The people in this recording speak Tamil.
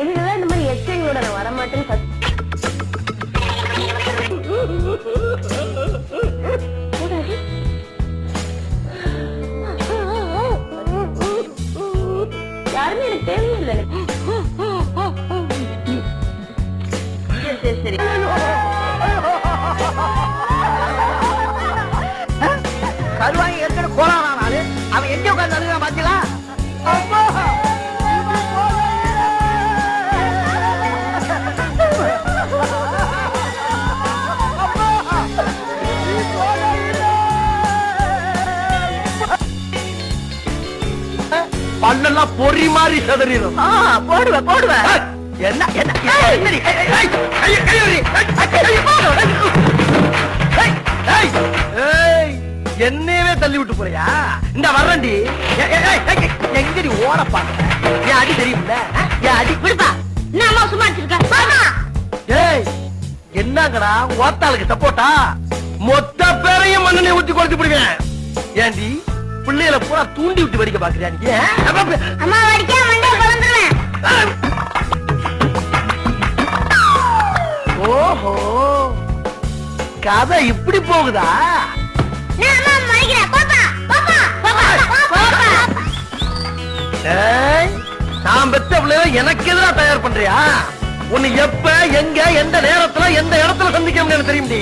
இதுதான் இந்த மாதிரி எச்சங்களோட நான் வரமாட்டேன்னு யாருமே எனக்கு தேவையில்லை. சரி சரி சரி. ஏற்கனவே கோலானான் அவன் எங்க உட்காந்து பாத்தீங்களா? பல்லெல்லாம் பொறி மாதிரி சதறிடும் போடுவேன் போடுவேன் என்ன என்ன என்னையவே தள்ளி விட்டு போறியா இந்த வர்றண்டி எங்கடி ஓட பாக்குற என் அடி தெரியுமில்ல ஆ? என் அடி விடுப்பா அம்மா சும்மா ஏய் என்னங்கடா ஓத்தாளுக்கு சப்போட்டா மொத்த பேரையும் மண்ணெண்ணெய் ஊத்தி குறைச்சு போடுவேன் ஏண்டி பிள்ளைகளை பூரா தூண்டி விட்டு வெடிக்க பாக்குறியா நீ? ஏன்? அப்ப, அப்ப, அம்மா வடிக்க மண்டே குழந்துருவேன் ஓஹோ. கதை இப்படி போகுதா? நான் பெத்த பிள்ளைய எனக்கு எதிரா தயார் பண்றியா? உன்னை எப்ப எங்க எந்த நேரத்துல எந்த இடத்துல சந்திக்க முடியும் தெரியும்